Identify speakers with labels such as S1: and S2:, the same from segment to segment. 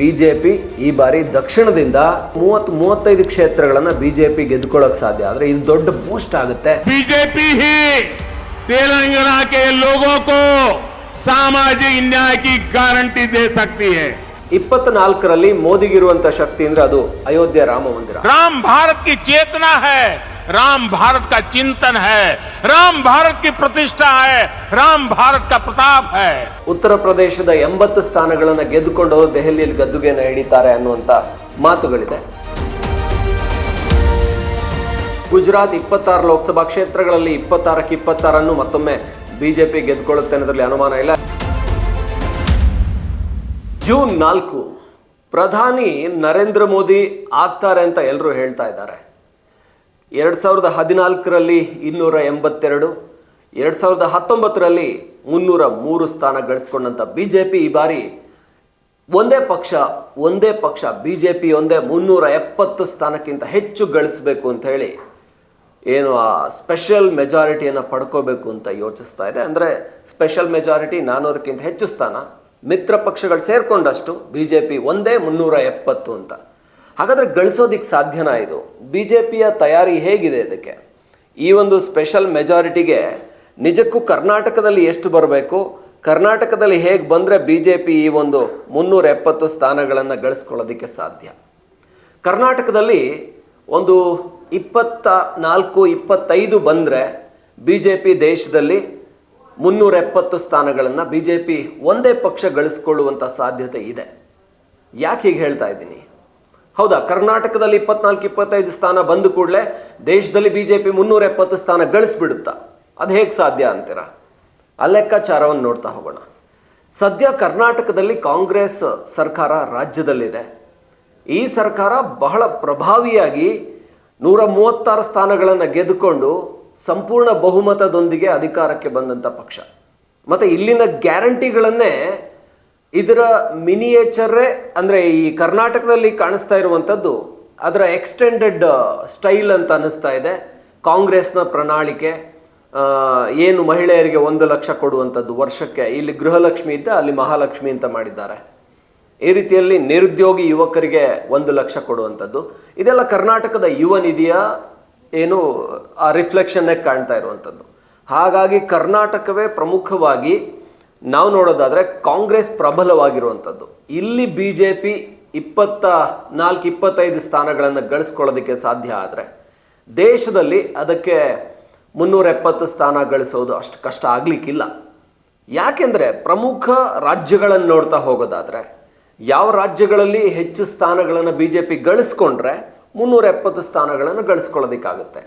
S1: BJP ಈ ಬಾರಿ ದಕ್ಷಿಣದಿಂದ ಮೂವತ್ತು ಮೂವತ್ತೈದು ಕ್ಷೇತ್ರಗಳನ್ನ ಬಿಜೆಪಿ ಜೆ ಸಾಧ್ಯ. ಆದ್ರೆ ಇದು ದೊಡ್ಡ ಬೂಸ್ಟ್ ಆಗುತ್ತೆ.
S2: ಬಿಜೆಪಿ ತೆಲಂಗಾಣ ಕೆ ಸಾಮಾಜಿಕ ನ್ಯಾಯ ಕಿ ಗ್ಯಾರಂಟಿ ದೇ ಸಕ್ತಿ ಹೈ
S1: ಇಪ್ಪತ್ನಾಲ್ಕರಲ್ಲಿ ಮೋದಿಗಿರುವಂತ ಶಕ್ತಿ ಅಂದ್ರೆ ಅದು ಅಯೋಧ್ಯೆ ರಾಮ ಮಂದಿರ.
S2: ರಾಮ್ ಭಾರತ್ ಕಿ ಚೇತನಾ ಹೇ राम भारत का चिंतन है राम भारत की प्रतिष्ठा है राम भारत का प्रताप है
S1: ಉತ್ತರ ಪ್ರದೇಶದ ಎಂಬತ್ತು ಸ್ಥಾನಗಳನ್ನ ಗೆದ್ದುಕೊಂಡು ದೆಹಲಿಯಲ್ಲಿ ಗದ್ದುಗೆನ ಹಿಡಿತಾರೆ ಅನ್ನುವಂತ ಮಾತುಗಳಿದೆ ಗುಜರಾತ್ ಇಪ್ಪತ್ತಾರು ಲೋಕಸಭಾ ಕ್ಷೇತ್ರಗಳಲ್ಲಿ ಇಪ್ಪತ್ತಾರಕ್ಕೆ ಇಪ್ಪತ್ತಾರನ್ನು ಮತ್ತೊಮ್ಮೆ ಬಿಜೆಪಿ ಗೆದ್ದುಕೊಳ್ಳುತ್ತೆ ಅನ್ನೋದ್ರಲ್ಲಿ ಅನುಮಾನ ಇಲ್ಲ ಜೂನ್ ನಾಲ್ಕು ಪ್ರಧಾನಿ ನರೇಂದ್ರ ಮೋದಿ ಆಗ್ತಾರೆ ಅಂತ ಎಲ್ಲರೂ ಹೇಳ್ತಾ ಇದ್ದಾರೆ ಎರಡ್ ಸಾವಿರದ ಹದಿನಾಲ್ಕರಲ್ಲಿ ಇನ್ನೂರ ಎಂಬತ್ತೆರಡು ಎರಡು ಸಾವಿರದ ಹತ್ತೊಂಬತ್ತರಲ್ಲಿ ಮುನ್ನೂರ ಮೂರು ಸ್ಥಾನ ಗಳಿಸ್ಕೊಂಡಂಥ ಬಿ ಜೆ ಪಿ ಈ ಬಾರಿ ಒಂದೇ ಪಕ್ಷ ಒಂದೇ ಪಕ್ಷ ಬಿ ಜೆ ಪಿ ಒಂದೇ ಮುನ್ನೂರ ಎಪ್ಪತ್ತು ಸ್ಥಾನಕ್ಕಿಂತ ಹೆಚ್ಚು ಗಳಿಸಬೇಕು ಅಂತ ಹೇಳಿ ಏನು ಆ ಸ್ಪೆಷಲ್ ಮೆಜಾರಿಟಿಯನ್ನು ಪಡ್ಕೋಬೇಕು ಅಂತ ಯೋಚಿಸ್ತಾ ಇದೆ. ಅಂದರೆ ಸ್ಪೆಷಲ್ ಮೆಜಾರಿಟಿ ನಾನ್ನೂರಕ್ಕಿಂತ ಹೆಚ್ಚು ಸ್ಥಾನ, ಮಿತ್ರ ಪಕ್ಷಗಳು ಸೇರಿಕೊಂಡಷ್ಟು ಬಿ ಜೆ ಪಿ ಒಂದೇ ಮುನ್ನೂರ ಎಪ್ಪತ್ತು ಅಂತ. ಹಾಗಾದರೆ ಗಳಿಸೋದಿಕ್ಕೆ ಸಾಧ್ಯನಾ ಇದು? ಬಿ ಜೆ ಪಿಯ ತಯಾರಿ ಹೇಗಿದೆ ಇದಕ್ಕೆ? ಈ ಒಂದು ಸ್ಪೆಷಲ್ ಮೆಜಾರಿಟಿಗೆ ನಿಜಕ್ಕೂ ಕರ್ನಾಟಕದಲ್ಲಿ ಎಷ್ಟು ಬರಬೇಕು? ಕರ್ನಾಟಕದಲ್ಲಿ ಹೇಗೆ ಬಂದರೆ ಬಿ ಜೆ ಪಿ ಈ ಒಂದು ಮುನ್ನೂರ ಎಪ್ಪತ್ತು ಸ್ಥಾನಗಳನ್ನು ಗಳಿಸ್ಕೊಳ್ಳೋದಕ್ಕೆ ಸಾಧ್ಯ? ಕರ್ನಾಟಕದಲ್ಲಿ ಒಂದು ಇಪ್ಪತ್ತ ನಾಲ್ಕು, ಇಪ್ಪತ್ತೈದು ಬಂದರೆ ಬಿ ಜೆ ಪಿ ದೇಶದಲ್ಲಿ ಮುನ್ನೂರ ಎಪ್ಪತ್ತು ಸ್ಥಾನಗಳನ್ನು ಬಿ ಜೆ ಪಿ ಒಂದೇ ಪಕ್ಷ ಗಳಿಸ್ಕೊಳ್ಳುವಂಥ ಸಾಧ್ಯತೆ ಇದೆ. ಯಾಕೆ ಹೀಗೆ ಹೇಳ್ತಾ ಇದ್ದೀನಿ? ಹೌದಾ, ಕರ್ನಾಟಕದಲ್ಲಿ ಇಪ್ಪತ್ನಾಲ್ಕು, ಇಪ್ಪತ್ತೈದು ಸ್ಥಾನ ಬಂದ ಕೂಡಲೇ ದೇಶದಲ್ಲಿ ಬಿ ಜೆ ಪಿ ಮುನ್ನೂರ ಎಪ್ಪತ್ತು ಸ್ಥಾನ ಗಳಿಸ್ಬಿಡುತ್ತಾ? ಅದು ಹೇಗೆ ಸಾಧ್ಯ ಅಂತೀರಾ? ಆ ಲೆಕ್ಕಾಚಾರವನ್ನು ನೋಡ್ತಾ ಹೋಗೋಣ. ಸದ್ಯ ಕರ್ನಾಟಕದಲ್ಲಿ ಕಾಂಗ್ರೆಸ್ ಸರ್ಕಾರ ರಾಜ್ಯದಲ್ಲಿದೆ. ಈ ಸರ್ಕಾರ ಬಹಳ ಪ್ರಭಾವಿಯಾಗಿ ನೂರ ಮೂವತ್ತಾರು ಸ್ಥಾನಗಳನ್ನು ಗೆದ್ದುಕೊಂಡು ಸಂಪೂರ್ಣ ಬಹುಮತದೊಂದಿಗೆ ಅಧಿಕಾರಕ್ಕೆ ಬಂದಂಥ ಪಕ್ಷ. ಮತ್ತು ಇಲ್ಲಿನ ಗ್ಯಾರಂಟಿಗಳನ್ನೇ ಇದರ ಮಿನಿಯೇಚರೇ ಅಂದರೆ ಈ ಕರ್ನಾಟಕದಲ್ಲಿ ಕಾಣಿಸ್ತಾ ಇರುವಂಥದ್ದು ಅದರ ಎಕ್ಸ್ಟೆಂಡೆಡ್ ಸ್ಟೈಲ್ ಅಂತ ಅನ್ನಿಸ್ತಾ ಇದೆ. ಕಾಂಗ್ರೆಸ್ನ ಪ್ರಣಾಳಿಕೆ ಏನು ಮಹಿಳೆಯರಿಗೆ ಒಂದು ಲಕ್ಷ ಕೊಡುವಂಥದ್ದು ವರ್ಷಕ್ಕೆ, ಇಲ್ಲಿ ಗೃಹಲಕ್ಷ್ಮಿ ಇದ್ದ ಅಲ್ಲಿ ಮಹಾಲಕ್ಷ್ಮಿ ಅಂತ ಮಾಡಿದ್ದಾರೆ. ಈ ರೀತಿಯಲ್ಲಿ ನಿರುದ್ಯೋಗಿ ಯುವಕರಿಗೆ ಒಂದು ಲಕ್ಷ ಕೊಡುವಂಥದ್ದು. ಇದೆಲ್ಲ ಕರ್ನಾಟಕದ ಯುವ ನಿಧಿಯ ಏನು, ಆ ರಿಫ್ಲೆಕ್ಷನ್ನೇ ಕಾಣ್ತಾ ಇರುವಂಥದ್ದು. ಹಾಗಾಗಿ ಕರ್ನಾಟಕವೇ ಪ್ರಮುಖವಾಗಿ ನಾವು ನೋಡೋದಾದ್ರೆ ಕಾಂಗ್ರೆಸ್ ಪ್ರಬಲವಾಗಿರುವಂಥದ್ದು. ಇಲ್ಲಿ ಬಿ ಜೆ ಪಿ ಇಪ್ಪತ್ತ ನಾಲ್ಕು ಇಪ್ಪತ್ತೈದು ಸ್ಥಾನಗಳನ್ನು ಗಳಿಸ್ಕೊಳ್ಳೋದಕ್ಕೆ ಸಾಧ್ಯ ಆದರೆ, ದೇಶದಲ್ಲಿ ಅದಕ್ಕೆ ಮುನ್ನೂರ ಎಪ್ಪತ್ತು ಸ್ಥಾನ ಗಳಿಸೋದು ಅಷ್ಟು ಕಷ್ಟ ಆಗ್ಲಿಕ್ಕಿಲ್ಲ. ಯಾಕೆಂದರೆ ಪ್ರಮುಖ ರಾಜ್ಯಗಳನ್ನು ನೋಡ್ತಾ ಹೋಗೋದಾದರೆ, ಯಾವ ರಾಜ್ಯಗಳಲ್ಲಿ ಹೆಚ್ಚು ಸ್ಥಾನಗಳನ್ನು ಬಿ ಜೆ ಪಿ ಗಳಿಸ್ಕೊಂಡ್ರೆ ಮುನ್ನೂರ ಎಪ್ಪತ್ತು ಸ್ಥಾನಗಳನ್ನು ಗಳಿಸ್ಕೊಳ್ಳೋದಕ್ಕಾಗುತ್ತೆ.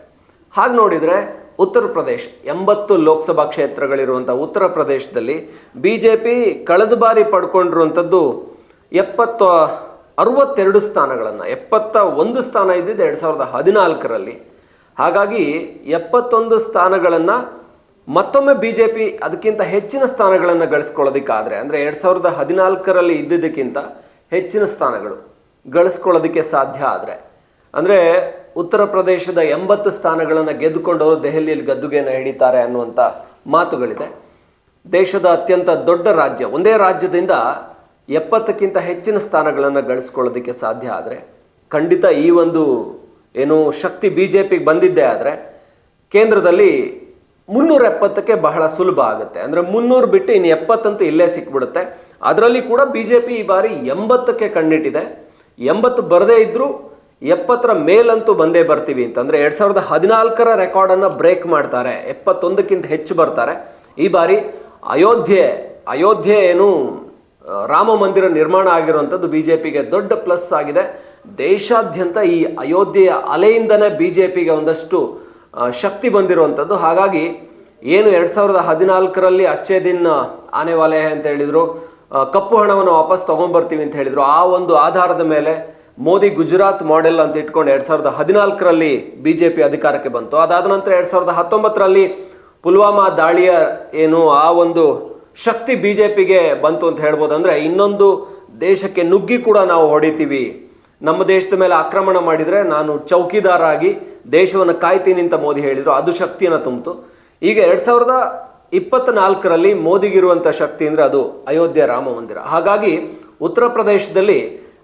S1: ಹಾಗೆ ನೋಡಿದರೆ ಉತ್ತರ ಪ್ರದೇಶ್, ಎಂಬತ್ತು ಲೋಕಸಭಾ ಕ್ಷೇತ್ರಗಳಿರುವಂಥ ಉತ್ತರ ಪ್ರದೇಶದಲ್ಲಿ ಬಿ ಜೆ ಪಿ ಕಳೆದ ಬಾರಿ ಪಡ್ಕೊಂಡಿರುವಂಥದ್ದು ಎಪ್ಪತ್ತ, ಅರವತ್ತೆರಡು ಸ್ಥಾನಗಳನ್ನು, ಎಪ್ಪತ್ತ ಒಂದು ಸ್ಥಾನ ಇದ್ದಿದ್ದು ಎರಡು ಸಾವಿರದ ಹದಿನಾಲ್ಕರಲ್ಲಿ. ಹಾಗಾಗಿ ಎಪ್ಪತ್ತೊಂದು ಸ್ಥಾನಗಳನ್ನು ಮತ್ತೊಮ್ಮೆ ಬಿ ಜೆ ಪಿ ಅದಕ್ಕಿಂತ ಹೆಚ್ಚಿನ ಸ್ಥಾನಗಳನ್ನು ಗಳಿಸ್ಕೊಳ್ಳೋದಕ್ಕಾದರೆ, ಅಂದರೆ ಎರಡು ಸಾವಿರದ ಹದಿನಾಲ್ಕರಲ್ಲಿ ಇದ್ದಿದ್ದಕ್ಕಿಂತ ಹೆಚ್ಚಿನ ಸ್ಥಾನಗಳು ಗಳಿಸ್ಕೊಳ್ಳೋದಕ್ಕೆ ಸಾಧ್ಯ ಆದರೆ ಅಂದರೆ ಉತ್ತರ ಪ್ರದೇಶದ ಎಂಬತ್ತು ಸ್ಥಾನಗಳನ್ನು ಗೆದ್ದುಕೊಂಡು ದೆಹಲಿಯಲ್ಲಿ ಗದ್ದುಗೆಯನ್ನು ಹಿಡಿತಾರೆ ಅನ್ನುವಂಥ ಮಾತುಗಳಿದೆ. ದೇಶದ ಅತ್ಯಂತ ದೊಡ್ಡ ರಾಜ್ಯ, ಒಂದೇ ರಾಜ್ಯದಿಂದ ಎಪ್ಪತ್ತಕ್ಕಿಂತ ಹೆಚ್ಚಿನ ಸ್ಥಾನಗಳನ್ನು ಗಳಿಸ್ಕೊಳ್ಳೋದಕ್ಕೆ ಸಾಧ್ಯ ಆದರೆ, ಖಂಡಿತ ಈ ಒಂದು ಏನು ಶಕ್ತಿ ಬಿ ಜೆ ಪಿಗೆ ಬಂದಿದ್ದೇ ಆದರೆ, ಕೇಂದ್ರದಲ್ಲಿ ಮುನ್ನೂರ ಎಪ್ಪತ್ತಕ್ಕೆ ಬಹಳ ಸುಲಭ ಆಗುತ್ತೆ. ಅಂದರೆ ಮುನ್ನೂರು ಬಿಟ್ಟು ಇನ್ನು ಎಪ್ಪತ್ತಂತೂ ಇಲ್ಲೇ ಸಿಕ್ಬಿಡುತ್ತೆ. ಅದರಲ್ಲಿ ಕೂಡ ಬಿ ಜೆ ಪಿ ಈ ಬಾರಿ ಎಂಬತ್ತಕ್ಕೆ ಕಣ್ಣಿಟ್ಟಿದೆ. ಎಂಬತ್ತು ಬರದೇ ಇದ್ರೂ ಎಪ್ಪತ್ತರ ಮೇಲಂತೂ ಬಂದೇ ಬರ್ತೀವಿ ಅಂತಂದರೆ ಎರಡು ಸಾವಿರದ ಹದಿನಾಲ್ಕರ ರೆಕಾರ್ಡನ್ನು ಬ್ರೇಕ್ ಮಾಡ್ತಾರೆ. ಎಪ್ಪತ್ತೊಂದಕ್ಕಿಂತ ಹೆಚ್ಚು ಬರ್ತಾರೆ. ಈ ಬಾರಿ ಅಯೋಧ್ಯೆ ಅಯೋಧ್ಯೆ ಏನು ರಾಮ ಮಂದಿರ ನಿರ್ಮಾಣ ಆಗಿರುವಂಥದ್ದು ಬಿ ಜೆ ಪಿಗೆ ದೊಡ್ಡ ಪ್ಲಸ್ ಆಗಿದೆ. ದೇಶಾದ್ಯಂತ ಈ ಅಯೋಧ್ಯೆಯ ಅಲೆಯಿಂದನೇ ಬಿ ಜೆ ಪಿಗೆ ಒಂದಷ್ಟು ಶಕ್ತಿ ಬಂದಿರುವಂಥದ್ದು. ಹಾಗಾಗಿ ಏನು ಎರಡು ಸಾವಿರದ ಹದಿನಾಲ್ಕರಲ್ಲಿ ಅಚ್ಚೇ ದಿನ ಆನೆ ವಾಲೆ ಅಂತ ಹೇಳಿದರು ಕಪ್ಪು ಹಣವನ್ನು ವಾಪಸ್ ತೊಗೊಂಡ್ಬರ್ತೀವಿ ಅಂತ ಹೇಳಿದರು, ಆ ಒಂದು ಆಧಾರದ ಮೇಲೆ ಮೋದಿ ಗುಜರಾತ್ ಮಾಡೆಲ್ ಅಂತ ಇಟ್ಕೊಂಡು ಎರಡ್ ಸಾವಿರದ ಹದಿನಾಲ್ಕರಲ್ಲಿ ಬಿಜೆಪಿ ಅಧಿಕಾರಕ್ಕೆ ಬಂತು. ಅದಾದ ನಂತರ ಎರಡ್ ಸಾವಿರದ ಹತ್ತೊಂಬತ್ತರಲ್ಲಿ ಪುಲ್ವಾಮಾ ದಾಳಿಯ ಏನು ಆ ಒಂದು ಶಕ್ತಿ ಬಿಜೆಪಿಗೆ ಬಂತು ಅಂತ ಹೇಳ್ಬೋದು ಅಂದ್ರೆ ಇನ್ನೊಂದು ದೇಶಕ್ಕೆ ನುಗ್ಗಿ ಕೂಡ ನಾವು ಹೊಡಿತೀವಿ. ನಮ್ಮ ದೇಶದ ಮೇಲೆ ಆಕ್ರಮಣ ಮಾಡಿದ್ರೆ ನಾನು ಚೌಕಿದಾರ ಆಗಿ ದೇಶವನ್ನು ಕಾಯ್ತೀನಿ ಅಂತ ಮೋದಿ ಹೇಳಿದ್ರು. ಅದು ಶಕ್ತಿಯನ್ನು ತುಂಬಿತು. ಈಗ ಎರಡ್ ಸಾವಿರದ ಇಪ್ಪತ್ತ್ನಾಲ್ಕರಲ್ಲಿ ಮೋದಿಗಿರುವಂಥ ಶಕ್ತಿ ಅಂದ್ರೆ ಅದು ಅಯೋಧ್ಯೆ ರಾಮ ಮಂದಿರ. ಹಾಗಾಗಿ ಉತ್ತರ ಪ್ರದೇಶದಲ್ಲಿ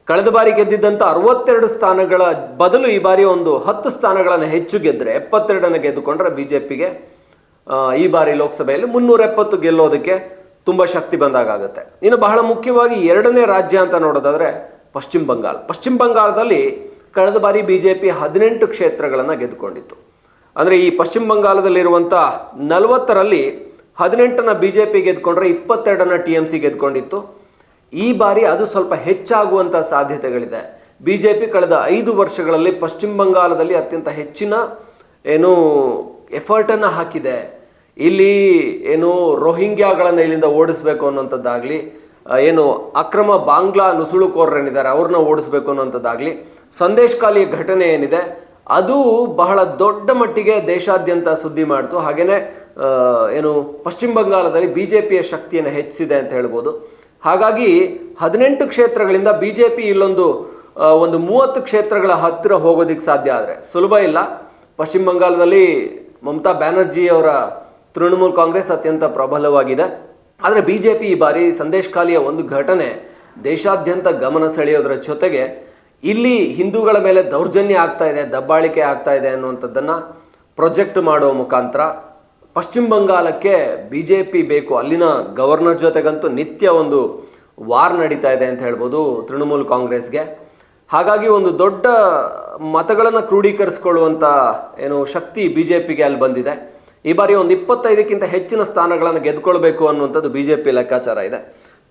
S1: ಕಳೆದ ಬಾರಿ ಗೆದ್ದಿದ್ದಂಥ ಅರವತ್ತೆರಡು ಸ್ಥಾನಗಳ ಬದಲು ಈ ಬಾರಿ ಒಂದು ಹತ್ತು ಸ್ಥಾನಗಳನ್ನು ಹೆಚ್ಚು ಗೆದ್ದರೆ ಎಪ್ಪತ್ತೆರಡನ್ನು ಗೆದ್ದುಕೊಂಡ್ರೆ ಬಿ ಜೆ ಪಿಗೆ ಈ ಬಾರಿ ಲೋಕಸಭೆಯಲ್ಲಿ ಮುನ್ನೂರ ಎಪ್ಪತ್ತು ಗೆಲ್ಲೋದಕ್ಕೆ ತುಂಬ ಶಕ್ತಿ ಬಂದಾಗುತ್ತೆ ಇನ್ನು ಬಹಳ ಮುಖ್ಯವಾಗಿ ಎರಡನೇ ರಾಜ್ಯ ಅಂತ ನೋಡೋದಾದರೆ ಪಶ್ಚಿಮ ಬಂಗಾಳ. ಪಶ್ಚಿಮ ಬಂಗಾಳದಲ್ಲಿ ಕಳೆದ ಬಾರಿ ಬಿ ಜೆ ಪಿ ಹದಿನೆಂಟು ಕ್ಷೇತ್ರಗಳನ್ನು ಗೆದ್ದುಕೊಂಡಿತ್ತು. ಅಂದರೆ ಈ ಪಶ್ಚಿಮ ಬಂಗಾಳದಲ್ಲಿರುವಂಥ ನಲವತ್ತರಲ್ಲಿ ಹದಿನೆಂಟನ್ನು ಬಿ ಜೆ ಪಿ ಗೆದ್ಕೊಂಡ್ರೆ ಇಪ್ಪತ್ತೆರಡನ್ನು ಟಿ ಎಂ ಸಿ ಗೆದ್ಕೊಂಡಿತ್ತು ಈ ಬಾರಿ ಅದು ಸ್ವಲ್ಪ ಹೆಚ್ಚಾಗುವಂಥ ಸಾಧ್ಯತೆಗಳಿದೆ. ಬಿ ಜೆ ಪಿ ಕಳೆದ ಐದು ವರ್ಷಗಳಲ್ಲಿ ಪಶ್ಚಿಮ ಬಂಗಾಳದಲ್ಲಿ ಅತ್ಯಂತ ಹೆಚ್ಚಿನ ಏನು ಎಫರ್ಟನ್ನು ಹಾಕಿದೆ. ಇಲ್ಲಿ ಏನು ರೋಹಿಂಗ್ಯಾಗಳನ್ನು ಇಲ್ಲಿಂದ ಓಡಿಸ್ಬೇಕು ಅನ್ನೋಂಥದ್ದಾಗಲಿ ಏನು ಅಕ್ರಮ ಬಾಂಗ್ಲಾ ನುಸುಳುಕೋರರೇನಿದ್ದಾರೆ, ಅವ್ರನ್ನ ಓಡಿಸ್ಬೇಕು ಅನ್ನೋಂಥದ್ದಾಗಲಿ ಸಂದೇಶಕಾಲಿ ಘಟನೆ ಏನಿದೆ, ಅದು ಬಹಳ ದೊಡ್ಡ ಮಟ್ಟಿಗೆ ದೇಶಾದ್ಯಂತ ಸುದ್ದಿ ಮಾಡ್ತು. ಹಾಗೆಯೇ ಏನು ಪಶ್ಚಿಮ ಬಂಗಾಳದಲ್ಲಿ ಬಿ ಜೆ ಪಿಯ ಶಕ್ತಿಯನ್ನು ಹೆಚ್ಚಿಸಿದೆ ಅಂತ ಹೇಳ್ಬೋದು. ಹಾಗಾಗಿ ಹದಿನೆಂಟು ಕ್ಷೇತ್ರಗಳಿಂದ ಬಿ ಜೆ ಪಿ ಇಲ್ಲೊಂದು ಒಂದು ಮೂವತ್ತು ಕ್ಷೇತ್ರಗಳ ಹತ್ತಿರ ಹೋಗೋದಿಕ್ಕೆ ಸಾಧ್ಯ ಆದರೆ. ಸುಲಭ ಇಲ್ಲ. ಪಶ್ಚಿಮ ಬಂಗಾಳದಲ್ಲಿ ಮಮತಾ ಬ್ಯಾನರ್ಜಿ ಅವರ ತೃಣಮೂಲ್ ಕಾಂಗ್ರೆಸ್ ಅತ್ಯಂತ ಪ್ರಬಲವಾಗಿದೆ. ಆದರೆ ಬಿ ಜೆ ಪಿ ಈ ಬಾರಿ ಸಂದೇಶ್ ಖಾಲಿಯ ಒಂದು ಘಟನೆ ದೇಶಾದ್ಯಂತ ಗಮನ ಸೆಳೆಯೋದರ ಜೊತೆಗೆ ಇಲ್ಲಿ ಹಿಂದೂಗಳ ಮೇಲೆ ದೌರ್ಜನ್ಯ ಆಗ್ತಾ ಇದೆ, ದಬ್ಬಾಳಿಕೆ ಆಗ್ತಾ ಇದೆ ಅನ್ನುವಂಥದ್ದನ್ನು ಪ್ರೊಜೆಕ್ಟ್ ಮಾಡುವ ಮುಖಾಂತರ ಪಶ್ಚಿಮ ಬಂಗಾಳಕ್ಕೆ ಬಿ ಜೆ ಪಿ ಬೇಕು. ಅಲ್ಲಿನ ಗವರ್ನರ್ ಜೊತೆಗಂತೂ ನಿತ್ಯ ಒಂದು ವಾರ್ ನಡೀತಾ ಇದೆ ಅಂತ ಹೇಳ್ಬೋದು ತೃಣಮೂಲ್ ಕಾಂಗ್ರೆಸ್ಗೆ. ಹಾಗಾಗಿ ಒಂದು ದೊಡ್ಡ ಮತಗಳನ್ನು ಕ್ರೋಢೀಕರಿಸ್ಕೊಳ್ಳುವಂಥ ಏನು ಶಕ್ತಿ ಬಿ ಜೆ ಪಿಗೆ ಅಲ್ಲಿ ಬಂದಿದೆ. ಈ ಬಾರಿ ಒಂದು ಇಪ್ಪತ್ತೈದಕ್ಕಿಂತ ಹೆಚ್ಚಿನ ಸ್ಥಾನಗಳನ್ನು ಗೆದ್ಕೊಳ್ಬೇಕು ಅನ್ನುವಂಥದ್ದು ಬಿ ಜೆ ಪಿ ಲೆಕ್ಕಾಚಾರ ಇದೆ.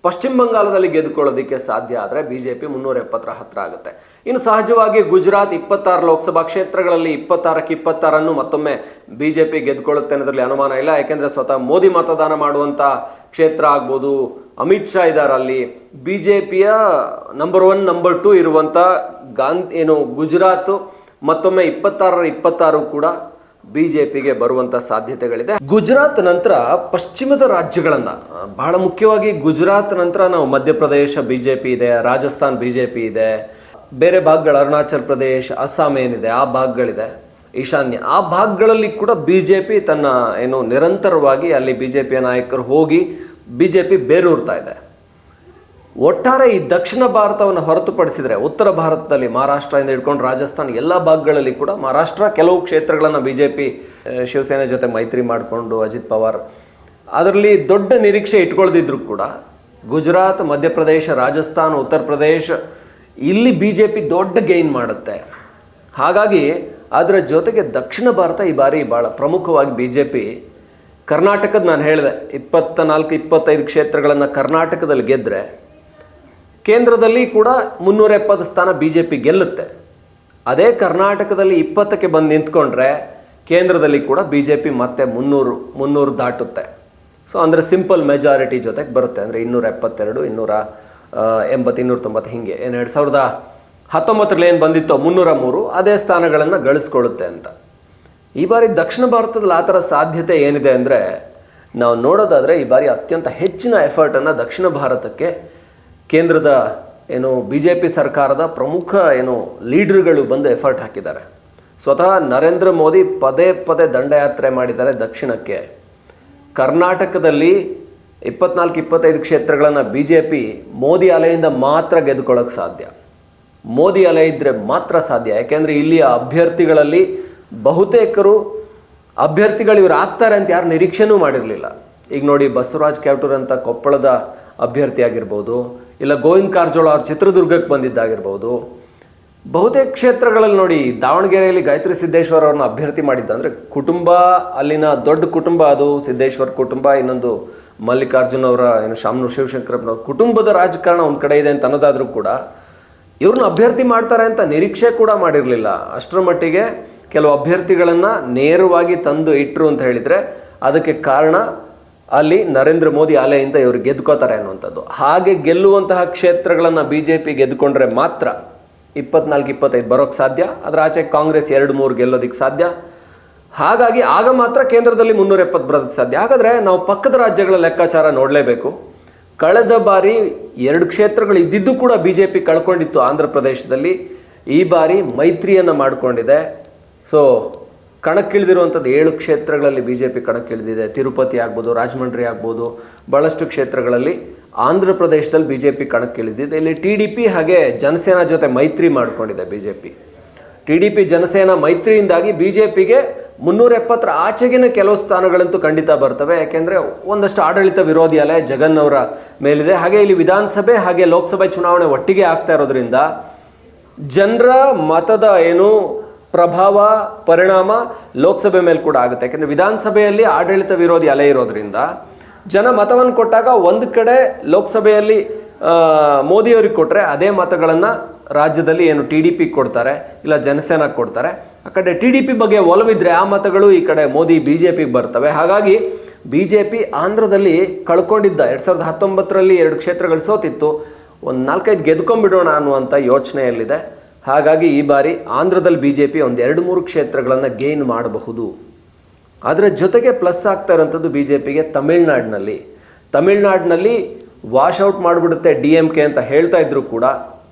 S1: ಪಶ್ಚಿಮ ಬಂಗಾಳದಲ್ಲಿ ಗೆದ್ದುಕೊಳ್ಳೋದಕ್ಕೆ ಸಾಧ್ಯ ಆದರೆ ಬಿ ಜೆ ಪಿ ಮುನ್ನೂರ ಎಪ್ಪತ್ತರ ಹತ್ರ ಆಗುತ್ತೆ. ಇನ್ನು ಸಹಜವಾಗಿ ಗುಜರಾತ್ ಇಪ್ಪತ್ತಾರು ಲೋಕಸಭಾ ಕ್ಷೇತ್ರಗಳಲ್ಲಿ ಇಪ್ಪತ್ತಾರಕ್ಕೆ ಇಪ್ಪತ್ತಾರನ್ನು ಮತ್ತೊಮ್ಮೆ ಬಿ ಜೆ ಪಿ ಗೆದ್ಕೊಳ್ಳುತ್ತೆ ಅನ್ನೋದ್ರಲ್ಲಿ ಅನುಮಾನ ಇಲ್ಲ. ಯಾಕೆಂದರೆ ಸ್ವತಃ ಮೋದಿ ಮತದಾನ ಮಾಡುವಂಥ ಕ್ಷೇತ್ರ ಆಗ್ಬೋದು. ಅಮಿತ್ ಶಾ ಇದ್ದಾರೆ ಅಲ್ಲಿ. ಬಿ ಜೆ ಪಿಯ ನಂಬರ್ ಒನ್ ನಂಬರ್ ಟು ಇರುವಂಥ ಗಾಂಧಿ, ಏನು ಗುಜರಾತ್ ಮತ್ತೊಮ್ಮೆ ಇಪ್ಪತ್ತಾರರ ಇಪ್ಪತ್ತಾರು ಕೂಡ ಬಿಜೆಪಿಗೆ ಬರುವಂತ ಸಾಧ್ಯತೆಗಳಿದೆ. ಗುಜರಾತ್ ನಂತರ ಪಶ್ಚಿಮದ ರಾಜ್ಯಗಳನ್ನ ಬಹಳ ಮುಖ್ಯವಾಗಿ ಗುಜರಾತ್ ನಂತರ ನಾವು ಮಧ್ಯಪ್ರದೇಶ ಬಿಜೆಪಿ ಇದೆ, ರಾಜಸ್ಥಾನ್ ಬಿಜೆಪಿ ಇದೆ, ಬೇರೆ ಭಾಗಗಳು, ಅರುಣಾಚಲ್ ಪ್ರದೇಶ್, ಅಸ್ಸಾಂ ಏನಿದೆ, ಆ ಭಾಗಗಳಿದೆ, ಈಶಾನ್ಯ. ಆ ಭಾಗಗಳಲ್ಲಿ ಕೂಡ ಬಿಜೆಪಿ ತನ್ನ, ಏನು, ನಿರಂತರವಾಗಿ ಅಲ್ಲಿ ಬಿಜೆಪಿಯ ನಾಯಕರು ಹೋಗಿ ಬಿಜೆಪಿ ಬೇರೂರ್ತಾ ಇದೆ. ಒಟ್ಟಾರೆ ಈ ದಕ್ಷಿಣ ಭಾರತವನ್ನು ಹೊರತುಪಡಿಸಿದರೆ ಉತ್ತರ ಭಾರತದಲ್ಲಿ ಮಹಾರಾಷ್ಟ್ರದಿಂದ ಹಿಡ್ಕೊಂಡು ರಾಜಸ್ಥಾನ ಎಲ್ಲ ಭಾಗಗಳಲ್ಲಿ ಕೂಡ ಮಹಾರಾಷ್ಟ್ರ ಕೆಲವು ಕ್ಷೇತ್ರಗಳನ್ನು ಬಿ ಜೆ ಪಿ ಶಿವಸೇನೆ ಜೊತೆ ಮೈತ್ರಿ ಮಾಡಿಕೊಂಡು ಅಜಿತ್ ಪವಾರ್. ಅದರಲ್ಲಿ ದೊಡ್ಡ ನಿರೀಕ್ಷೆ ಇಟ್ಕೊಳ್ದಿದ್ರು ಕೂಡ ಗುಜರಾತ್, ಮಧ್ಯಪ್ರದೇಶ, ರಾಜಸ್ಥಾನ, ಉತ್ತರ ಪ್ರದೇಶ ಇಲ್ಲಿ ಬಿ ಜೆ ಪಿ ದೊಡ್ಡ ಗೈನ್ ಮಾಡುತ್ತೆ. ಹಾಗಾಗಿ ಅದರ ಜೊತೆಗೆ ದಕ್ಷಿಣ ಭಾರತ ಈ ಬಾರಿ ಭಾಳ ಪ್ರಮುಖವಾಗಿ ಬಿ ಜೆ ಪಿ ಕರ್ನಾಟಕದ ನಾನು ಹೇಳಿದೆ ಇಪ್ಪತ್ತ ನಾಲ್ಕು ಇಪ್ಪತ್ತೈದು ಕ್ಷೇತ್ರಗಳನ್ನು ಕರ್ನಾಟಕದಲ್ಲಿ ಗೆದ್ದರೆ ಕೇಂದ್ರದಲ್ಲಿ ಕೂಡ ಮುನ್ನೂರ ಎಪ್ಪತ್ತು ಸ್ಥಾನ ಬಿ ಜೆ ಪಿ ಗೆಲ್ಲುತ್ತೆ. ಅದೇ ಕರ್ನಾಟಕದಲ್ಲಿ ಇಪ್ಪತ್ತಕ್ಕೆ ಬಂದು ನಿಂತ್ಕೊಂಡ್ರೆ ಕೇಂದ್ರದಲ್ಲಿ ಕೂಡ ಬಿ ಜೆ ಪಿ ಮತ್ತೆ ಮುನ್ನೂರು ಮುನ್ನೂರು ದಾಟುತ್ತೆ. ಸೊ ಅಂದರೆ ಸಿಂಪಲ್ ಮೆಜಾರಿಟಿ ಜೊತೆಗೆ ಬರುತ್ತೆ. ಅಂದರೆ ಇನ್ನೂರ ಎಪ್ಪತ್ತೆರಡು ಇನ್ನೂರ ಎಂಬತ್ತು ಇನ್ನೂರ ತೊಂಬತ್ತು ಹಿಂಗೆ. ಏನು ಎರಡು ಸಾವಿರದ ಹತ್ತೊಂಬತ್ತರಲ್ಲಿ ಏನು ಬಂದಿತ್ತೋ ಮುನ್ನೂರ ಮೂರು, ಅದೇ ಸ್ಥಾನಗಳನ್ನು ಗಳಿಸ್ಕೊಳ್ಳುತ್ತೆ ಅಂತ. ಈ ಬಾರಿ ದಕ್ಷಿಣ ಭಾರತದಲ್ಲಿ ಆ ಥರ ಸಾಧ್ಯತೆ ಏನಿದೆ ಅಂದರೆ, ನಾವು ನೋಡೋದಾದರೆ ಈ ಬಾರಿ ಅತ್ಯಂತ ಹೆಚ್ಚಿನ ಎಫರ್ಟನ್ನು ದಕ್ಷಿಣ ಭಾರತಕ್ಕೆ ಕೇಂದ್ರದ ಏನು ಬಿ ಜೆ ಪಿ ಸರ್ಕಾರದ ಪ್ರಮುಖ ಏನು ಲೀಡರ್ಗಳು ಬಂದು ಎಫರ್ಟ್ ಹಾಕಿದ್ದಾರೆ. ಸ್ವತಃ ನರೇಂದ್ರ ಮೋದಿ ಪದೇ ಪದೇ ದಂಡಯಾತ್ರೆ ಮಾಡಿದ್ದಾರೆ ದಕ್ಷಿಣಕ್ಕೆ. ಕರ್ನಾಟಕದಲ್ಲಿ ಇಪ್ಪತ್ನಾಲ್ಕು ಇಪ್ಪತ್ತೈದು ಕ್ಷೇತ್ರಗಳನ್ನು ಬಿ ಜೆ ಪಿ ಮೋದಿ ಅಲೆಯಿಂದ ಮಾತ್ರ ಗೆದ್ದುಕೊಳ್ಳೋಕೆ ಸಾಧ್ಯ. ಮೋದಿ ಅಲೆ ಇದ್ದರೆ ಮಾತ್ರ ಸಾಧ್ಯ. ಯಾಕೆಂದರೆ ಇಲ್ಲಿಯ ಅಭ್ಯರ್ಥಿಗಳಲ್ಲಿ ಬಹುತೇಕರು ಅಭ್ಯರ್ಥಿಗಳು ಇವರು ಆಗ್ತಾರೆ ಅಂತ ಯಾರು ನಿರೀಕ್ಷೆನೂ ಮಾಡಿರಲಿಲ್ಲ. ಈಗ ನೋಡಿ ಬಸವರಾಜ್ ಕ್ಯಾಟೂರ್ ಅಂತ ಕೊಪ್ಪಳದ ಅಭ್ಯರ್ಥಿ ಆಗಿರ್ಬೋದು ಇಲ್ಲ ಗೋವಿಂದ ಕಾರಜೋಳ ಅವ್ರು ಚಿತ್ರದುರ್ಗಕ್ಕೆ ಬಂದಿದ್ದಾಗಿರ್ಬೋದು. ಬಹುತೇಕ ಕ್ಷೇತ್ರಗಳಲ್ಲಿ ನೋಡಿ ದಾವಣಗೆರೆಯಲ್ಲಿ ಗಾಯತ್ರಿ ಸಿದ್ದೇಶ್ವರ ಅವ್ರನ್ನ ಅಭ್ಯರ್ಥಿ ಮಾಡಿದ್ದ ಅಂದರೆ ಕುಟುಂಬ, ಅಲ್ಲಿನ ದೊಡ್ಡ ಕುಟುಂಬ ಅದು, ಸಿದ್ದೇಶ್ವರ್ ಕುಟುಂಬ, ಇನ್ನೊಂದು ಮಲ್ಲಿಕಾರ್ಜುನ್ ಅವರ, ಏನು ಶಾಮನು ಶಿವಶಂಕರಪ್ಪನವ್ರ ಕುಟುಂಬದ ರಾಜಕಾರಣ ಒಂದು ಕಡೆ ಇದೆ ಅಂತ ಅನ್ನೋದಾದರೂ ಕೂಡ ಇವ್ರನ್ನ ಅಭ್ಯರ್ಥಿ ಮಾಡ್ತಾರೆ ಅಂತ ನಿರೀಕ್ಷೆ ಕೂಡ ಮಾಡಿರಲಿಲ್ಲ. ಅಷ್ಟರ ಮಟ್ಟಿಗೆ ಕೆಲವು ಅಭ್ಯರ್ಥಿಗಳನ್ನು ನೇರವಾಗಿ ತಂದು ಇಟ್ಟರು ಅಂತ ಹೇಳಿದರೆ ಅದಕ್ಕೆ ಕಾರಣ ಅಲ್ಲಿ ನರೇಂದ್ರ ಮೋದಿ ಆಲೆಯಿಂದ ಇವರು ಗೆದ್ಕೋತಾರೆ ಅನ್ನುವಂಥದ್ದು. ಹಾಗೆ ಗೆಲ್ಲುವಂತಹ ಕ್ಷೇತ್ರಗಳನ್ನು ಬಿ ಜೆ ಪಿ ಗೆದ್ಕೊಂಡ್ರೆ ಮಾತ್ರ ಇಪ್ಪತ್ನಾಲ್ಕು, ಇಪ್ಪತ್ತೈದು ಬರೋಕ್ಕೆ ಸಾಧ್ಯ. ಅದರ ಆಚೆ ಕಾಂಗ್ರೆಸ್ ಎರಡು, ಮೂರು ಗೆಲ್ಲೋದಕ್ಕೆ ಸಾಧ್ಯ. ಹಾಗಾಗಿ ಆಗ ಮಾತ್ರ ಕೇಂದ್ರದಲ್ಲಿ ಮುನ್ನೂರ ಎಪ್ಪತ್ತು ಬರೋದಕ್ಕೆ ಸಾಧ್ಯ. ಹಾಗಾದರೆ ನಾವು ಪಕ್ಕದ ರಾಜ್ಯಗಳ ಲೆಕ್ಕಾಚಾರ ನೋಡಲೇಬೇಕು. ಕಳೆದ ಬಾರಿ ಎರಡು ಕ್ಷೇತ್ರಗಳು ಇದ್ದಿದ್ದು ಕೂಡ ಬಿ ಜೆ ಪಿ ಕಳ್ಕೊಂಡಿತ್ತು ಆಂಧ್ರ ಪ್ರದೇಶದಲ್ಲಿ. ಈ ಬಾರಿ ಮೈತ್ರಿಯನ್ನು ಮಾಡಿಕೊಂಡಿದೆ. ಸೊ ಕಣಕ್ಕಿಳಿದಿರುವಂಥದ್ದು ಏಳು ಕ್ಷೇತ್ರಗಳಲ್ಲಿ ಬಿ ಜೆ ಪಿ ಕಣಕ್ಕಿಳಿದಿದೆ. ತಿರುಪತಿ ಆಗ್ಬೋದು, ರಾಜಮಂಡ್ರಿ ಆಗ್ಬೋದು ಭಾಳಷ್ಟು ಕ್ಷೇತ್ರಗಳಲ್ಲಿ ಆಂಧ್ರ ಪ್ರದೇಶದಲ್ಲಿ ಬಿ ಜೆ ಪಿ ಕಣಕ್ಕಿಳಿದಿದೆ. ಇಲ್ಲಿ ಟಿ ಡಿ ಪಿ ಹಾಗೆ ಜನಸೇನಾ ಜೊತೆ ಮೈತ್ರಿ ಮಾಡಿಕೊಂಡಿದೆ B J P T D P Janasena ಮೈತ್ರಿಯಿಂದಾಗಿ B J ಪಿಗೆ ಮುನ್ನೂರ ಎಪ್ಪತ್ತರ ಆಚೆಗಿನ ಕೆಲವು ಸ್ಥಾನಗಳಂತೂ ಖಂಡಿತ ಬರ್ತವೆ. ಯಾಕೆಂದರೆ ಒಂದಷ್ಟು ಆಡಳಿತ ವಿರೋಧಿ ಅಲೆ ಜಗನ್ ಅವರ ಮೇಲಿದೆ. ಹಾಗೆ ಇಲ್ಲಿ ವಿಧಾನಸಭೆ ಹಾಗೆ ಲೋಕಸಭೆ ಚುನಾವಣೆ ಒಟ್ಟಿಗೆ ಆಗ್ತಾ ಇರೋದ್ರಿಂದ ಜನರ ಮತದ ಏನು ಪ್ರಭಾವ, ಪರಿಣಾಮ ಲೋಕಸಭೆ ಮೇಲೆ ಕೂಡ ಆಗುತ್ತೆ. ಯಾಕಂದರೆ ವಿಧಾನಸಭೆಯಲ್ಲಿ ಆಡಳಿತ ವಿರೋಧಿ ಅಲೆ ಇರೋದ್ರಿಂದ ಜನ ಮತವನ್ನು ಕೊಟ್ಟಾಗ ಒಂದು ಕಡೆ ಲೋಕಸಭೆಯಲ್ಲಿ ಮೋದಿಯವ್ರಿಗೆ ಕೊಟ್ಟರೆ ಅದೇ ಮತಗಳನ್ನು ರಾಜ್ಯದಲ್ಲಿ ಏನು ಟಿ ಡಿ ಪಿಗೆ ಕೊಡ್ತಾರೆ, ಇಲ್ಲ ಜನಸೇನಾ ಕೊಡ್ತಾರೆ. ಆ ಕಡೆ ಟಿ ಡಿ ಪಿ ಬಗ್ಗೆ ಒಲವಿದ್ರೆ ಆ ಮತಗಳು ಈ ಕಡೆ ಮೋದಿ ಬಿ ಜೆ ಪಿಗೆ ಬರ್ತವೆ. ಹಾಗಾಗಿ ಬಿ ಜೆ ಪಿ ಆಂಧ್ರದಲ್ಲಿ ಕಳ್ಕೊಂಡಿದ್ದ ಎರಡು ಸಾವಿರದ ಹತ್ತೊಂಬತ್ತರಲ್ಲಿ ಎರಡು ಕ್ಷೇತ್ರಗಳು ಸೋತಿತ್ತು. ಒಂದು ನಾಲ್ಕೈದು ಗೆದ್ಕೊಂಡ್ಬಿಡೋಣ ಅನ್ನುವಂಥ ಯೋಚನೆಯಲ್ಲಿದೆ. ಹಾಗಾಗಿ ಈ ಬಾರಿ ಆಂಧ್ರದಲ್ಲಿ ಬಿ ಜೆ ಪಿ ಒಂದು ಎರಡು ಮೂರು ಕ್ಷೇತ್ರಗಳನ್ನು ಗೇನ್ ಮಾಡಬಹುದು. ಅದರ ಜೊತೆಗೆ ಪ್ಲಸ್ ಆಗ್ತಾ ಇರೋಂಥದ್ದು ಬಿ ಜೆ ಪಿಗೆ ತಮಿಳ್ನಾಡಿನಲ್ಲಿ ತಮಿಳ್ನಾಡಿನಲ್ಲಿ ವಾಶ್ಔಟ್ ಮಾಡಿಬಿಡುತ್ತೆ ಡಿ ಎಂ ಕೆ ಅಂತ ಹೇಳ್ತಾ ಇದ್ರು ಕೂಡ.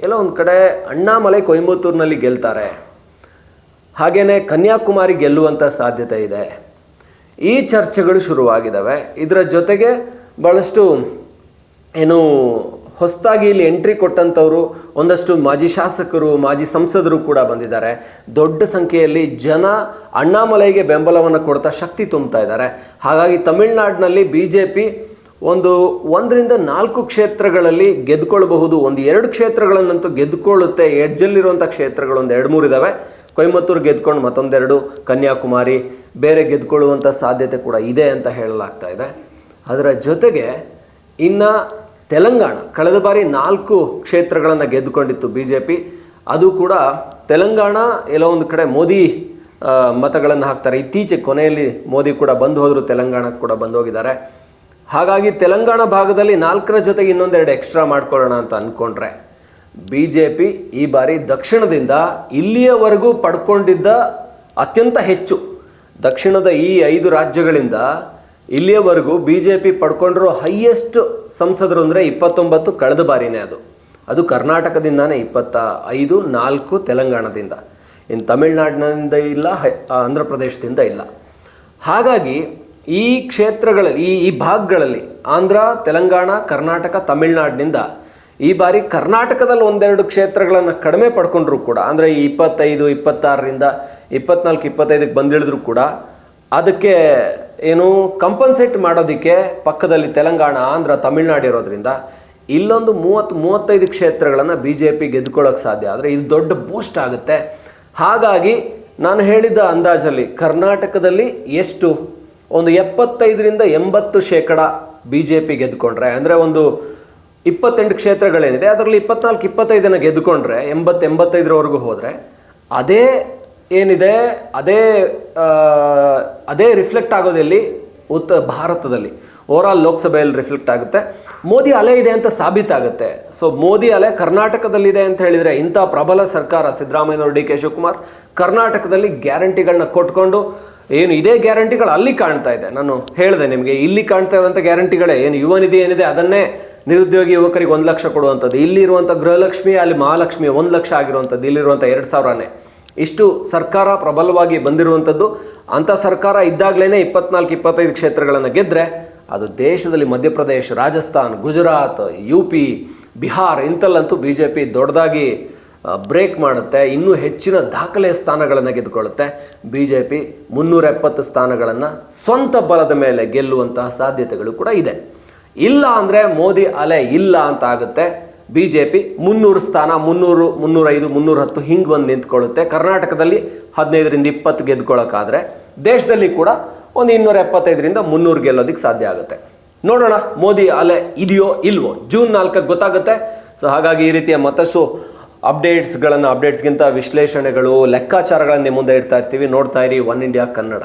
S1: ಎಲ್ಲ ಒಂದು ಕಡೆ ಅಣ್ಣಾಮಲೈ ಕೊಯಂಬತ್ತೂರಿನಲ್ಲಿ ಗೆಲ್ತಾರೆ. ಹಾಗೇ ಕನ್ಯಾಕುಮಾರಿ ಗೆಲ್ಲುವಂಥ ಸಾಧ್ಯತೆ ಇದೆ. ಈ ಚರ್ಚೆಗಳು ಶುರುವಾಗಿದ್ದಾವೆ ಇದರ ಜೊತೆಗೆ ಭಾಳಷ್ಟು ಏನು ಹೊಸದಾಗಿ ಇಲ್ಲಿ ಎಂಟ್ರಿ ಕೊಟ್ಟಂಥವರು ಒಂದಷ್ಟು ಮಾಜಿ ಶಾಸಕರು, ಮಾಜಿ ಸಂಸದರು ಕೂಡ ಬಂದಿದ್ದಾರೆ. ದೊಡ್ಡ ಸಂಖ್ಯೆಯಲ್ಲಿ ಜನ ಅಣ್ಣಾಮಲೈಗೆ ಬೆಂಬಲವನ್ನು ಕೊಡ್ತಾ ಶಕ್ತಿ ತುಂಬ್ತಾ ಇದ್ದಾರೆ. ಹಾಗಾಗಿ ತಮಿಳ್ನಾಡಿನಲ್ಲಿ ಬಿ ಜೆ ಪಿ ಒಂದು ಒಂದರಿಂದ ನಾಲ್ಕು ಕ್ಷೇತ್ರಗಳಲ್ಲಿ ಗೆದ್ಕೊಳ್ಬಹುದು ಒಂದು ಎರಡು ಕ್ಷೇತ್ರಗಳನ್ನಂತೂ ಗೆದ್ಕೊಳ್ಳುತ್ತೆ ಎಡ್ಜಲ್ಲಿರುವಂಥ ಕ್ಷೇತ್ರಗಳು ಒಂದು ಎರಡು ಮೂರು ಇದ್ದಾವೆ ಕೊಯಮತ್ತೂರು ಗೆದ್ಕೊಂಡು ಮತ್ತೊಂದೆರಡು, ಕನ್ಯಾಕುಮಾರಿ ಬೇರೆ ಗೆದ್ದುಕೊಳ್ಳುವಂಥ ಸಾಧ್ಯತೆ ಕೂಡ ಇದೆ ಅಂತ ಹೇಳಲಾಗ್ತಾ ಇದೆ. ಅದರ ಜೊತೆಗೆ ಇನ್ನು ತೆಲಂಗಾಣ. ಕಳೆದ ಬಾರಿ ನಾಲ್ಕು ಕ್ಷೇತ್ರಗಳನ್ನು ಗೆದ್ದುಕೊಂಡಿತ್ತು ಬಿ ಜೆ ಪಿ ಅದು ಕೂಡ ತೆಲಂಗಾಣ, ಎಲ್ಲೋ ಒಂದು ಕಡೆ ಮೋದಿ ಮತಗಳನ್ನು ಹಾಕ್ತಾರೆ. ಇತ್ತೀಚೆಗೆ ಕೊನೆಯಲ್ಲಿ ಮೋದಿ ಕೂಡ ಬಂದು ಹೋದರು ತೆಲಂಗಾಣಕ್ಕೆ ಕೂಡ ಬಂದು ಹೋಗಿದ್ದಾರೆ. ಹಾಗಾಗಿ ತೆಲಂಗಾಣ ಭಾಗದಲ್ಲಿ ನಾಲ್ಕರ ಜೊತೆಗೆ ಇನ್ನೊಂದೆರಡು ಎಕ್ಸ್ಟ್ರಾ ಮಾಡ್ಕೊಳ್ಳೋಣ ಅಂತ ಅಂದ್ಕೊಂಡ್ರೆ ಬಿ ಜೆ ಪಿ ಈ ಬಾರಿ ದಕ್ಷಿಣದಿಂದ ಇಲ್ಲಿಯವರೆಗೂ ಪಡ್ಕೊಂಡಿದ್ದ ಅತ್ಯಂತ ಹೆಚ್ಚು. ದಕ್ಷಿಣದ ಈ ಐದು ರಾಜ್ಯಗಳಿಂದ ಇಲ್ಲಿಯವರೆಗೂ ಬಿ ಜೆ ಪಿ ಪಡ್ಕೊಂಡಿರೋ ಹೈಯೆಸ್ಟ್ ಸಂಸದರು ಅಂದರೆ ಇಪ್ಪತ್ತೊಂಬತ್ತು ಕಳೆದ ಬಾರಿನೇ ಅದು. ಅದು ಕರ್ನಾಟಕದಿಂದಾನೇ ಇಪ್ಪತ್ತ ಐದು, ನಾಲ್ಕು ತೆಲಂಗಾಣದಿಂದ. ಇನ್ನು ತಮಿಳ್ನಾಡಿನಿಂದ ಇಲ್ಲ ಆಂಧ್ರ ಪ್ರದೇಶದಿಂದ ಇಲ್ಲ. ಹಾಗಾಗಿ ಈ ಕ್ಷೇತ್ರಗಳಲ್ಲಿ, ಈ ಈ ಭಾಗಗಳಲ್ಲಿ ಆಂಧ್ರ, ತೆಲಂಗಾಣ, ಕರ್ನಾಟಕ, ತಮಿಳ್ನಾಡಿನಿಂದ ಈ ಬಾರಿ ಕರ್ನಾಟಕದಲ್ಲಿ ಒಂದೆರಡು ಕ್ಷೇತ್ರಗಳನ್ನು ಕಡಿಮೆ ಪಡ್ಕೊಂಡ್ರು ಕೂಡ, ಅಂದರೆ ಈ ಇಪ್ಪತ್ತೈದು, ಇಪ್ಪತ್ತಾರರಿಂದ ಇಪ್ಪತ್ನಾಲ್ಕು, ಇಪ್ಪತ್ತೈದಕ್ಕೆ ಬಂದಿಳಿದ್ರು ಕೂಡ ಅದಕ್ಕೆ ಏನು ಕಂಪನ್ಸೇಟ್ ಮಾಡೋದಕ್ಕೆ ಪಕ್ಕದಲ್ಲಿ ತೆಲಂಗಾಣ, ಆಂಧ್ರ, ತಮಿಳ್ನಾಡು ಇರೋದ್ರಿಂದ ಇಲ್ಲೊಂದು ಮೂವತ್ತು, ಮೂವತ್ತೈದು ಕ್ಷೇತ್ರಗಳನ್ನು ಬಿ ಜೆ ಪಿ ಗೆದ್ಕೊಳ್ಳೋಕೆ ಸಾಧ್ಯ. ಆದರೆ ಇದು ದೊಡ್ಡ ಬೂಸ್ಟ್ ಆಗುತ್ತೆ. ಹಾಗಾಗಿ ನಾನು ಹೇಳಿದ ಅಂದಾಜಲ್ಲಿ ಕರ್ನಾಟಕದಲ್ಲಿ ಎಷ್ಟು? ಒಂದು ಎಪ್ಪತ್ತೈದರಿಂದ ಎಂಬತ್ತು ಶೇಕಡ ಬಿ ಜೆ ಪಿ ಗೆದ್ಕೊಂಡ್ರೆ, ಅಂದರೆ ಒಂದು ಇಪ್ಪತ್ತೆಂಟು ಕ್ಷೇತ್ರಗಳೇನಿದೆ, ಅದರಲ್ಲಿ ಇಪ್ಪತ್ನಾಲ್ಕು, ಇಪ್ಪತ್ತೈದನ್ನು ಗೆದ್ದುಕೊಂಡ್ರೆ ಎಂಬತ್ತು, ಎಂಬತ್ತೈದರವರೆಗೂ ಹೋದರೆ, ಅದೇ ಏನಿದೆ, ಅದೇ ಅದೇ ರಿಫ್ಲೆಕ್ಟ್ ಆಗೋದೆಲ್ಲಿ ಉತ್ತ, ಭಾರತದಲ್ಲಿ. ಓವರಾಲ್ ಲೋಕಸಭೆಯಲ್ಲಿ ರಿಫ್ಲೆಕ್ಟ್ ಆಗುತ್ತೆ. ಮೋದಿ ಅಲೆ ಇದೆ ಅಂತ ಸಾಬೀತಾಗುತ್ತೆ ಸೊ ಮೋದಿ ಅಲೆ ಕರ್ನಾಟಕದಲ್ಲಿದೆ ಅಂತ ಹೇಳಿದರೆ ಇಂಥ ಪ್ರಬಲ ಸರ್ಕಾರ, ಸಿದ್ದರಾಮಯ್ಯನವರು, ಡಿ ಕೆ ಶಿವಕುಮಾರ್, ಕರ್ನಾಟಕದಲ್ಲಿ ಗ್ಯಾರಂಟಿಗಳನ್ನ ಕೊಟ್ಕೊಂಡು, ಏನು ಇದೇ ಗ್ಯಾರಂಟಿಗಳು ಅಲ್ಲಿ ಕಾಣ್ತಾ ಇದೆ. ನಾನು ಹೇಳಿದೆ ನಿಮಗೆ, ಇಲ್ಲಿ ಕಾಣ್ತಾ ಇರುವಂಥ ಗ್ಯಾರಂಟಿಗಳೇ, ಏನು ಯುವ ನಿಧಿ ಏನಿದೆ ಅದನ್ನೇ ನಿರುದ್ಯೋಗಿ ಯುವಕರಿಗೆ ಒಂದು ಲಕ್ಷ ಕೊಡುವಂಥದ್ದು. ಇಲ್ಲಿರುವಂಥ ಗೃಹಲಕ್ಷ್ಮಿ, ಅಲ್ಲಿ ಮಹಾಲಕ್ಷ್ಮಿ ಒಂದು ಲಕ್ಷ ಆಗಿರುವಂಥದ್ದು. ಇಲ್ಲಿರುವಂಥ ಎರಡು ಸಾವಿರನೇ. ಇಷ್ಟು ಸರ್ಕಾರ ಪ್ರಬಲವಾಗಿ ಬಂದಿರುವಂಥದ್ದು ಅಂಥ ಸರ್ಕಾರ ಇದ್ದಾಗಲೇ ಇಪ್ಪತ್ನಾಲ್ಕು, ಇಪ್ಪತ್ತೈದು ಕ್ಷೇತ್ರಗಳನ್ನು ಗೆದ್ದರೆ ಅದು ದೇಶದಲ್ಲಿ ಮಧ್ಯಪ್ರದೇಶ, ರಾಜಸ್ಥಾನ್, ಗುಜರಾತ್ ಯು ಪಿ ಬಿಹಾರ್, ಇಂಥಲ್ಲಂತೂ ಬಿ ಜೆ ಪಿ ದೊಡ್ಡದಾಗಿ ಬ್ರೇಕ್ ಮಾಡುತ್ತೆ. ಇನ್ನೂ ಹೆಚ್ಚಿನ ದಾಖಲೆಯ ಸ್ಥಾನಗಳನ್ನು ಗೆದ್ದುಕೊಳ್ಳುತ್ತೆ. ಬಿ ಜೆ ಪಿ ಮುನ್ನೂರ ಎಪ್ಪತ್ತು ಸ್ಥಾನಗಳನ್ನು ಸ್ವಂತ ಬಲದ ಮೇಲೆ ಗೆಲ್ಲುವಂತಹ ಸಾಧ್ಯತೆಗಳು ಕೂಡ ಇದೆ. ಇಲ್ಲ ಅಂದರೆ ಮೋದಿ ಅಲೆ ಇಲ್ಲ ಅಂತ ಆಗುತ್ತೆ. ಬಿ ಜೆ ಪಿ ಮುನ್ನೂರು ಸ್ಥಾನ, ಮುನ್ನೂರು, ಮುನ್ನೂರೈದು ಮುನ್ನೂರ ಹತ್ತು ಹಿಂಗೆ ಬಂದು ನಿಂತ್ಕೊಳ್ಳುತ್ತೆ. ಕರ್ನಾಟಕದಲ್ಲಿ ಹದಿನೈದರಿಂದ ಇಪ್ಪತ್ತು ಗೆದ್ಕೊಳ್ಳೋಕ್ಕಾದ್ರೆ ದೇಶದಲ್ಲಿ ಕೂಡ ಒಂದು ಇನ್ನೂರ ಎಪ್ಪತ್ತೈದರಿಂದ ಮುನ್ನೂರು ಗೆಲ್ಲೋದಕ್ಕೆ ಸಾಧ್ಯ ಆಗುತ್ತೆ. ನೋಡೋಣ, ಮೋದಿ ಅಲೆ ಇದೆಯೋ ಇಲ್ವೋ? ಜೂನ್ ನಾಲ್ಕಕ್ಕೆ ಗೊತ್ತಾಗುತ್ತೆ. ಸೊ ಹಾಗಾಗಿ ಈ ರೀತಿಯ ಮತ್ತಷ್ಟು ಅಪ್ಡೇಟ್ಸ್ಗಳನ್ನು, ಅಪ್ಡೇಟ್ಸ್ಗಿಂತ ವಿಶ್ಲೇಷಣೆಗಳು, ಲೆಕ್ಕಾಚಾರಗಳನ್ನು ಮುಂದೆ ಇಡ್ತಾ ಇರ್ತೀವಿ. ನೋಡ್ತಾ ಇರಿ, ಒನ್ ಇಂಡಿಯಾ ಕನ್ನಡ.